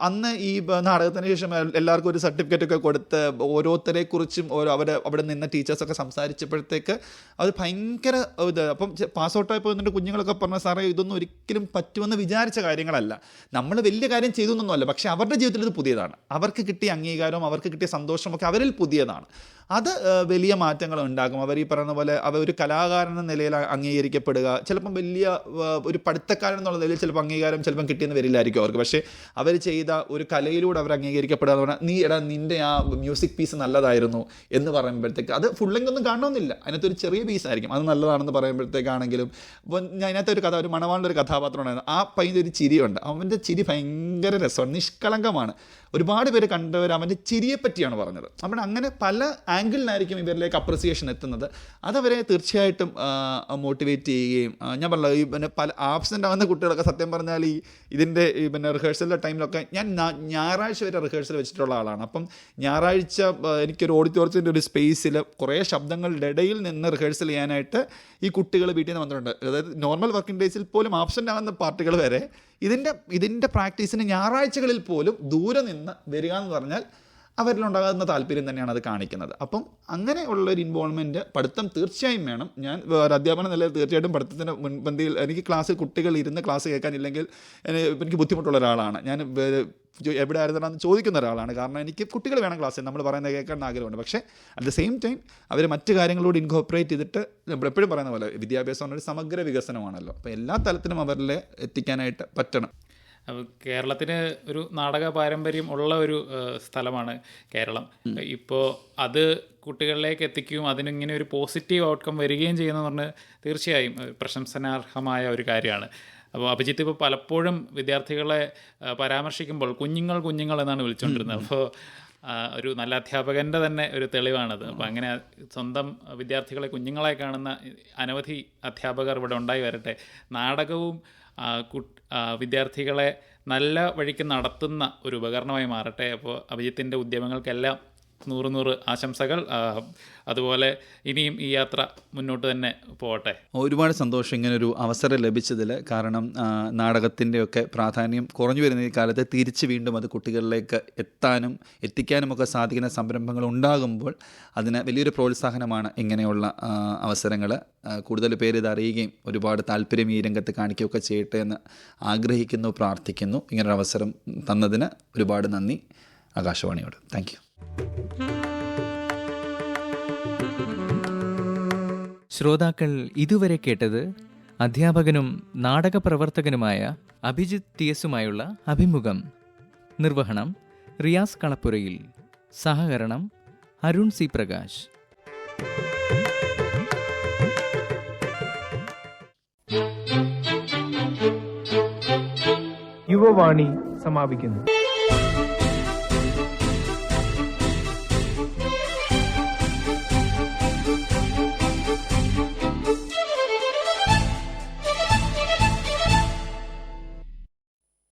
Speaker 3: അന്ന് ഈ നാടകത്തിന് ശേഷം എല്ലാവർക്കും ഒരു സർട്ടിഫിക്കറ്റ് ഒക്കെ കൊടുത്ത് ഓരോരുത്തരെ കുറിച്ചും ഓരോ അവിടെ അവിടെ നിന്ന ടീച്ചേഴ്സൊക്കെ സംസാരിച്ചപ്പോഴത്തേക്ക് അത് ഭയങ്കര ഇത്. അപ്പം പാസ് ഔട്ട് ആയപ്പോൾ എന്നിട്ട് കുഞ്ഞുങ്ങളൊക്കെ പറഞ്ഞ സാറേ ഇതൊന്നും ഒരിക്കലും പറ്റുമെന്ന് വിചാരിച്ച കാര്യങ്ങളല്ല. നമ്മൾ വലിയ കാര്യം ചെയ്തു എന്നൊന്നുമല്ല പക്ഷേ അവരുടെ ജീവിതത്തിൽ ഇത് പുതിയതാണ്. അവർക്ക് കിട്ടിയ അംഗീകാരവും അവർക്ക് കിട്ടിയ സന്തോഷമൊക്കെ അവരിൽ പുതിയതാണ്. അത് വലിയ മാറ്റങ്ങൾ ഉണ്ടാകും അവർ ഈ പറയുന്ന പോലെ അവർ ഒരു കലാകാരൻ എന്ന നിലയിൽ അംഗീകരിക്കപ്പെടുക ചിലപ്പം വലിയ ഒരു പഠിത്തക്കാരൻ എന്നുള്ള നിലയിൽ ചിലപ്പോൾ അംഗീകാരം ചിലപ്പം കിട്ടിയെന്ന് വരില്ലായിരിക്കും അവർക്ക്. പക്ഷേ അവർ ചെയ്ത ഒരു കലയിലൂടെ അവർ അംഗീകരിക്കപ്പെടുക എന്ന് പറഞ്ഞാൽ നീ എടാ നിന്റെ ആ മ്യൂസിക് പീസ് നല്ലതായിരുന്നു എന്ന് പറയുമ്പോഴത്തേക്ക് അത് ഫുള്ളെങ്കിൽ ഒന്നും കാണണമെന്നില്ല. അതിനകത്ത് ഒരു ചെറിയ പീസ് ആയിരിക്കും. അത് നല്ലതാണെന്ന് പറയുമ്പോഴത്തേക്കാണെങ്കിലും അപ്പോൾ ഞാൻ അതിനകത്ത് ഒരു കഥ ഒരു മണവാളിന്റെ ഒരു കഥാപാത്രം ഉണ്ടായിരുന്നു ആ പയ്യന്റെ ഒരു ചിരിയുണ്ട്. അവന്റെ ചിരി ഭയങ്കര രസമാണ്. നിഷ്കളങ്കമാണ്. ഒരുപാട് പേര് കണ്ടവർ അവന്റെ ചിരിയെ പറ്റിയാണ് പറഞ്ഞത്. അപ്പോൾ അങ്ങനെ പല ആംഗിളിലായിരിക്കും ഇവരിലേക്ക് അപ്രിസിയേഷൻ എത്തുന്നത്. അതവരെ തീർച്ചയായിട്ടും മോട്ടിവേറ്റ് ചെയ്യുകയും ഞാൻ പറഞ്ഞ ഈ പിന്നെ പല ആബ്സെന്റ് ആവുന്ന കുട്ടികളൊക്കെ സത്യം പറഞ്ഞാൽ ഈ ഇതിന്റെ ഈ പിന്നെ റിഹേഴ്സലിന്റെ ടൈമിലൊക്കെ ഞാൻ ഞായറാഴ്ച വരെ റിഹേഴ്സൽ വെച്ചിട്ടുള്ള ആളാണ്. അപ്പം ഞായറാഴ്ച എനിക്കൊരു ഓഡിറ്റോറിയത്തിന്റെ ഒരു സ്പേസിൽ കുറേ ശബ്ദങ്ങളുടെ ഇടയിൽ നിന്ന് റിഹേഴ്സൽ ചെയ്യാനായിട്ട് ഈ കുട്ടികൾ വീട്ടിൽ നിന്ന് വന്നിട്ടുണ്ട്. അതായത് നോർമൽ വർക്കിംഗ് ഡേയ്സിൽ പോലും ആബ്സെന്റ് ആവുന്ന പാർട്ടികൾ വരെ ഇതിന്റെ ഇതിന്റെ പ്രാക്ടീസിന് ഞായറാഴ്ചകളിൽ പോലും ദൂരെ നിന്ന് വരിക എന്ന് പറഞ്ഞാൽ അവരിലുണ്ടാകുന്ന താല്പര്യം തന്നെയാണ് അത് കാണിക്കുന്നത്. അപ്പം അങ്ങനെ ഉള്ള ഒരു ഇൻവോൾവ്മെന്റ് പഠിത്തം തീർച്ചയായും വേണം. ഞാൻ ഒരു അധ്യാപന നിലയിൽ തീർച്ചയായിട്ടും പഠിത്തത്തിന്റെ മുൻപന്തിയിൽ എനിക്ക് ക്ലാസ്സിൽ കുട്ടികൾ ഇരുന്ന് ക്ലാസ് കേൾക്കാനില്ലെങ്കിൽ എനിക്ക് ബുദ്ധിമുട്ടുള്ള ഒരാളാണ്. ഞാൻ എവിടെ ആയിരുന്നാന്ന് ചോദിക്കുന്ന ഒരാളാണ്. കാരണം എനിക്ക് കുട്ടികൾ വേണം ക്ലാസ്സിൽ നമ്മൾ പറയുന്നത് കേൾക്കാൻ ആഗ്രഹമുണ്ട്. പക്ഷേ അറ്റ് ദ സെയിം ടൈം അവർ മറ്റു കാര്യങ്ങളോട് ഇൻകോപ്പറേറ്റ് ചെയ്തിട്ട് നമ്മൾ എപ്പോഴും പറയുന്ന പോലെ വിദ്യാഭ്യാസം എന്നൊരു സമഗ്ര വികസനമാണല്ലോ. അപ്പോൾ എല്ലാ തലത്തിലും അവരിൽ എത്തിക്കാനായിട്ട് പറ്റണം.
Speaker 2: കേരളത്തിന് ഒരു നാടക പാരമ്പര്യം ഉള്ള ഒരു സ്ഥലമാണ് കേരളം. ഇപ്പോൾ അത് കുട്ടികളിലേക്ക് എത്തിക്കുകയും അതിനിങ്ങനെ ഒരു പോസിറ്റീവ് ഔട്ട്കം വരികയും ചെയ്യുന്നതെന്ന് പറഞ്ഞ് തീർച്ചയായും പ്രശംസനാർഹമായ ഒരു കാര്യമാണ്. അപ്പോൾ അഭിജിത്ത് ഇപ്പോൾ പലപ്പോഴും വിദ്യാർത്ഥികളെ പരാമർശിക്കുമ്പോൾ കുഞ്ഞുങ്ങൾ കുഞ്ഞുങ്ങൾ എന്നാണ് വിളിച്ചുകൊണ്ടിരുന്നത്. അപ്പോൾ ഒരു നല്ല അധ്യാപകന്റെ തന്നെ ഒരു തെളിവാണത്. അപ്പോൾ അങ്ങനെ സ്വന്തം വിദ്യാർത്ഥികളെ കുഞ്ഞുങ്ങളെ കാണുന്ന അനവധി അധ്യാപകർ ഇവിടെ ഉണ്ടായി വരട്ടെ. നാടകവും വിദ്യാർത്ഥികളെ നല്ല വഴിക്ക് നടത്തുന്ന ഒരു ഉപകരണമായി മാറട്ടെ. അപ്പോൾ അഭിജിത്തിന്റെ ഉദ്യമങ്ങൾക്കെല്ലാം നൂറ് നൂറ് ആശംസകൾ. അതുപോലെ ഇനിയും ഈ യാത്ര മുന്നോട്ട് തന്നെ പോകട്ടെ
Speaker 3: ഒരുപാട് സന്തോഷം ഇങ്ങനെ ഒരു അവസരം ലഭിച്ചതിൽ കാരണം നാടകത്തിന്റെയൊക്കെ പ്രാധാന്യം കുറഞ്ഞു വരുന്ന ഈ കാലത്ത് തിരിച്ച് വീണ്ടും അത് കുട്ടികളിലേക്ക് എത്താനും എത്തിക്കാനും ഒക്കെ സാധിക്കുന്ന സംരംഭങ്ങൾ ഉണ്ടാകുമ്പോൾ അതിന് വലിയൊരു പ്രോത്സാഹനമാണ് ഇങ്ങനെയുള്ള അവസരങ്ങൾ കൂടുതൽ പേര് ഇത് അറിയുകയും ഒരുപാട് താല്പര്യം ഈ രംഗത്ത് കാണിക്കുകയൊക്കെ ചെയ്യട്ടെ എന്ന് ആഗ്രഹിക്കുന്നു പ്രാർത്ഥിക്കുന്നു. ഇങ്ങനൊരു അവസരം തന്നതിന് ഒരുപാട് നന്ദി. ആകാശവാണിയോട്. താങ്ക് യു
Speaker 1: ശ്രോതാക്കൾ ഇതുവരെ കേട്ടത് അധ്യാപകനും നാടക പ്രവർത്തകനുമായ അഭിജിത്ത് ടി എസുമായുള്ള അഭിമുഖം. നിർവഹണം റിയാസ് കളപ്പുരയിൽ. സഹകരണം അരുൺ സി പ്രകാശ്.
Speaker 4: യുവവാണി സമാപിക്കുന്നു.